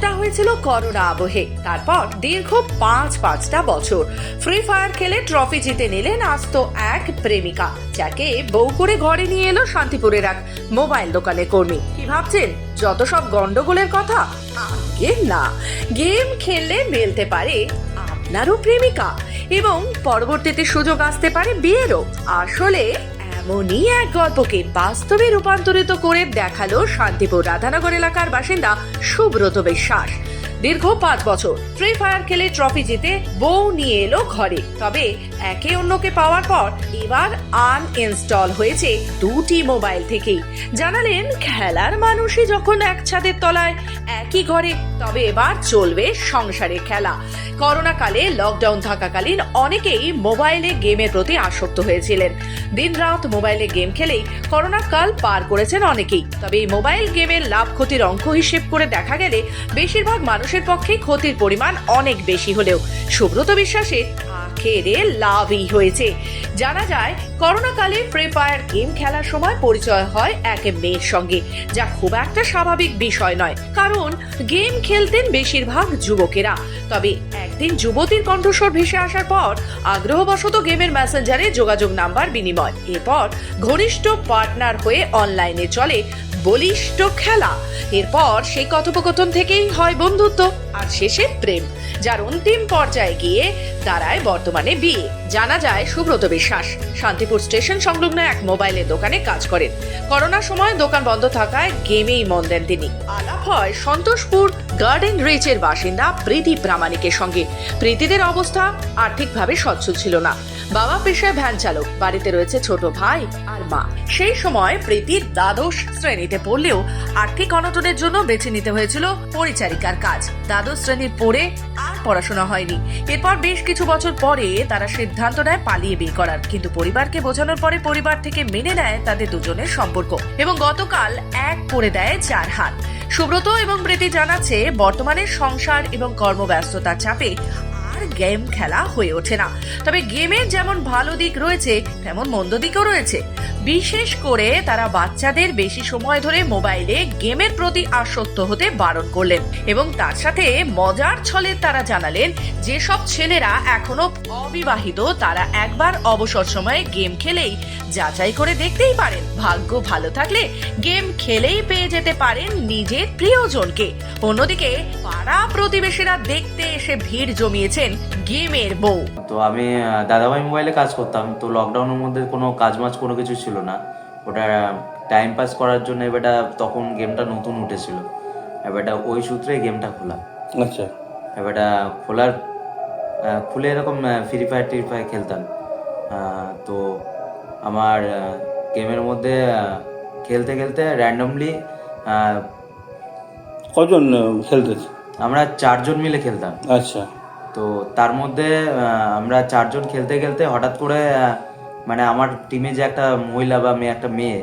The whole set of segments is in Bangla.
ওটা হয়েছিল করোনা আবহে। তারপর দীর্ঘ পাঁচ পাঁচটা বছর। ফ্রি ফায়ার খেলে ট্রফি জিতে নিলেন আস্ত এক প্রেমিকা, যাকে বউ করে ঘরে নিয়ে এলো শান্তিপুরের এক মোবাইল দোকানে কর্মী। কি ভাবছেন? যত সব গন্ডগোলের কথা, আগে না। গেম খেললে মেলতে পারে আপনারও প্রেমিকা এবং পরবর্তীতে সুযোগ আসতে পারে বিয়েরও। আসলে এমনই এক গল্পকে বাস্তবে রূপান্তরিত করে দেখাল শান্তিপুর রাধানগর এলাকার বাসিন্দা সুব্রত বিশ্বাস। দীর্ঘ পাঁচ বছর ফ্রি ফায়ার খেলে ট্রফি জিতে বউ নিয়ে এলো ঘরে। তবে একে অন্যকে পাওয়ার পর এবার আনইনস্টল হয়েছে দুটি মোবাইল থেকেই। জানালেন, খেলার মানুষই যখন এক ছাদের তলায় একই ঘরে, তবে এবার চলবে সংসারের খেলা। করোনা কালে লকডাউন থাকাকালীন অনেকেই মোবাইলে গেমের প্রতি আসক্ত হয়েছিলেন। দিনরাত মোবাইলে গেম খেলেই করোনা কাল পার করেছেন অনেকেই। তবে এই মোবাইল গেমের লাভ ক্ষতির অঙ্ক হিসেব করে দেখা গেলে, বেশিরভাগ মানুষের পক্ষে ক্ষতির পরিমাণ অনেক বেশি হলেও সুব্রত বিশ্বাসের আখেরে লাভই হয়েছে। জানা যায় করোনা কালে ফ্রি ফায়ার গেম খেলার সময় পরিচয় হয় এক মেয়ের সঙ্গে, যা খুব একটা স্বাভাবিক বিষয় নয়, কারণ গেম খেলতেন বেশিরভাগ যুবকেরা। তবে একদিন যুবতীর কণ্ঠস্বর ভেসে আসার পর আগ্রহবশত গেমের মেসেঞ্জারে যোগাযোগ নাম্বার বিনিময়। এরপর ঘনিষ্ঠ পার্টনার হয়ে অনলাইনে চলে বলিষ্ঠ খেলা। এরপর সেই কথোপকথন থেকেই হয় বন্ধুত্ব, আর শেষে প্রেম, যার অন্তিম পর্যায়ে গিয়ে দাঁড়ায় বর্তমানে বিয়ে জানা যায়, সুব্রত বিশ্বাস, শান্তিপুর স্টেশন সংলগ্ন এক মোবাইলের দোকানে কাজ করেন। করোনার সময় দোকান বন্ধ থাকায় গেমেই মন দেন তিনি। আলাপ হয় সন্তোষপুর গার্ডেন রিচের বাসিন্দা প্রীতি প্রামাণিকের সঙ্গে। প্রীতিদের অবস্থা আর্থিকভাবে সচ্ছল ছিল না। বাবা পেশায় ভ্যান চালক, বাড়িতে রয়েছে ছোট ভাই আর মা। সেই সময় প্রীতির দ্বাদশ শ্রেণীতে পড়লেও আর্থিক অনটনের জন্য বেছে নিতে হয়েছিল পরিচারিকার কাজ। দ্বাদশ শ্রেণির পড়ে পড়াশোনা হয়নি। এরপর বেশ কিছু বছর পরে তারা সিদ্ধান্ত নেয় পালিয়ে বিয়ে করার। কিন্তু পরিবারকে বোঝানোর পরে পরিবার থেকে মেনে নেয় তাদের দুজনের সম্পর্ক এবং গতকাল এক করে দেয় চার হাত। সুব্রত এবং প্রীতি জানাচ্ছে, বর্তমানে সংসার এবং কর্মব্যস্ততার চাপে আর গেম খেলা হয়ে ওঠে না। তবে গেমের যেমন ভালো দিক রয়েছে, তেমন মন্দ দিকও রয়েছে। বিশেষ করে তারা বাচ্চাদের বেশি সময় ধরে মোবাইলে গেমের প্রতি আসক্ত হতে বারণ করলেন এবং তার সাথে মজার ছলে তারা জানালেন, যেসব ছেলেরা এখনও অবিবাহিত, তারা একবার অবসর সময়ে গেম খেলেই যাচাই করে দেখতেই পারেন। ভাগ্য ভালো থাকলে গেম খেলেই পেয়ে যেতে পারেন নিজের প্রিয়জনকে। অন্যদিকে পাড়া প্রতিবেশীরা দেখতে এসে ভিড় জমিয়েছেন গেমের বউ। তো আমি দাদাভাই মোবাইলে কাজ করতাম তো লকডাউনের মধ্যে কোনো কাজ মাজ কোনো কিছু ছিল না। ওটা টাইম পাস করার জন্য এবারটা তখন গেমটা নতুন উঠেছিল। এবারটা ওই সূত্রে গেমটা খোলা। আচ্ছা। এবারটা খোলার খুলে এরকম ফ্রি ফায়ার টি ফায়ার খেলতাম। তো আমার গেমের মধ্যে খেলতে খেলতে র্যান্ডমলি কজন আহ, খেলতেছে? আমরা চারজন মিলে খেলতাম। আচ্ছা। তো তার মধ্যে আমরা চারজন খেলতে খেলতে হঠাৎ করে মানে আমার টিমে যে একটা মহিলা বা মেয়ে একটা মেয়ে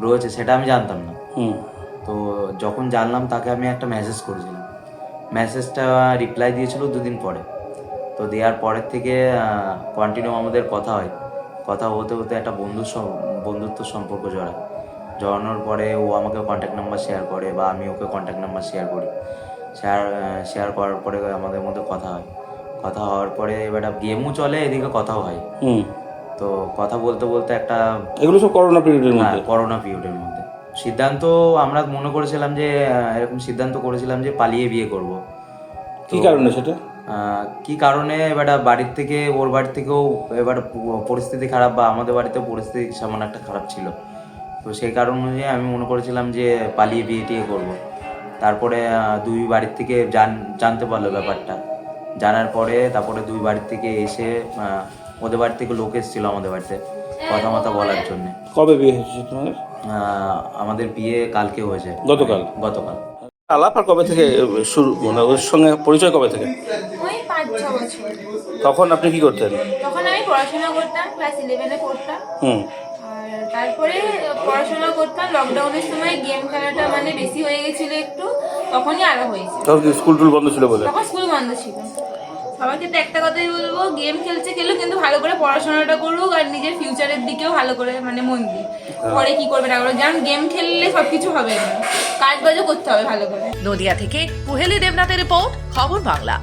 রয়েছে সেটা আমি জানতাম না। হুম। তো যখন জানলাম তাকে আমি একটা মেসেজ করেছিলাম। মেসেজটা রিপ্লাই দিয়েছিল দুদিন পরে। তো দেওয়ার পরের থেকে কন্টিনিউ আমাদের কথা হয়। কথা হতে হতে একটা বন্ধু বন্ধুত্ব সম্পর্ক জড়ায়। জড়ানোর পরে ও আমাকে কন্ট্যাক্ট নাম্বার শেয়ার করে বা আমি ওকে কন্ট্যাক্ট নাম্বার শেয়ার করি। শেয়ার শেয়ার করার পরে আমাদের মধ্যে কথা হয়। কথা হওয়ার পরে এবার গেমও চলে এদিকে কথাও হয়। হুম। তো কথা বলতে বলতে একটা এগুলো সব করোনা পিরিয়ডের হ্যাঁ মধ্যে? করোনা পিরিয়ডের মধ্যে। সিদ্ধান্ত আমরা মনে করেছিলাম যে এরকম সিদ্ধান্ত করেছিলাম যে পালিয়ে বিয়ে করব। কি কারণে সেটা? কি কারণে? এবার বাড়ির থেকে ওর বাড়ি থেকেও এবার পরিস্থিতি খারাপ বা আমাদের বাড়িতে পরিস্থিতি সামান্য একটা খারাপ ছিল। তো সেই কারণ অনুযায়ী আমি মনে করেছিলাম যে পালিয়ে বিয়ে টিয়ে করব। তারপরে দুই বাড়ির থেকে জান জানতে পারল ব্যাপারটা। জানার পরে তারপরে দুই বাড়ির থেকে এসে ওদের বাড়ি থেকে লোক এসেছিল আমাদের বাড়িতে কথা মতা বলার জন্যে। কবে বিয়ে হয়েছে তোমাদের? আমাদের বিয়ে কালকে হয়েছে। গতকাল? গতকাল। আলাপ আর কবে থেকে শুরু মানে ওর সঙ্গে পরিচয় কবে থেকে? ওই পাঁচ ছ বছর। তখন আপনি কি করতেন? তখন আমি পড়াশোনা করতাম ক্লাস ইলেভেনে পড়তাম। হুম। তারপরে পড়াশোনা করতাম লকডাউনের সময় গেম খেলাটা মানে বেশি হয়ে গেছিল একটু। তখনই আরও হয়েছে। তখন কি স্কুল টুল বন্ধ ছিল বলে তখন স্কুল বন্ধ ছিল। সবাইকে তো একটা কথাই বলব গেম খেলছে খেলুক কিন্তু ভালো করে পড়াশোনাটা করুক আর নিজের ফিউচারের দিকেও ভালো করে মানে মন দিক। পরে কি করবে না করবে যেমন গেম খেললে সবকিছু হবে না। কাজ বাজও করতে হবে ভালো করে। নদিয়া থেকে কুহেলি দেবনাথের রিপোর্ট খবর বাংলা।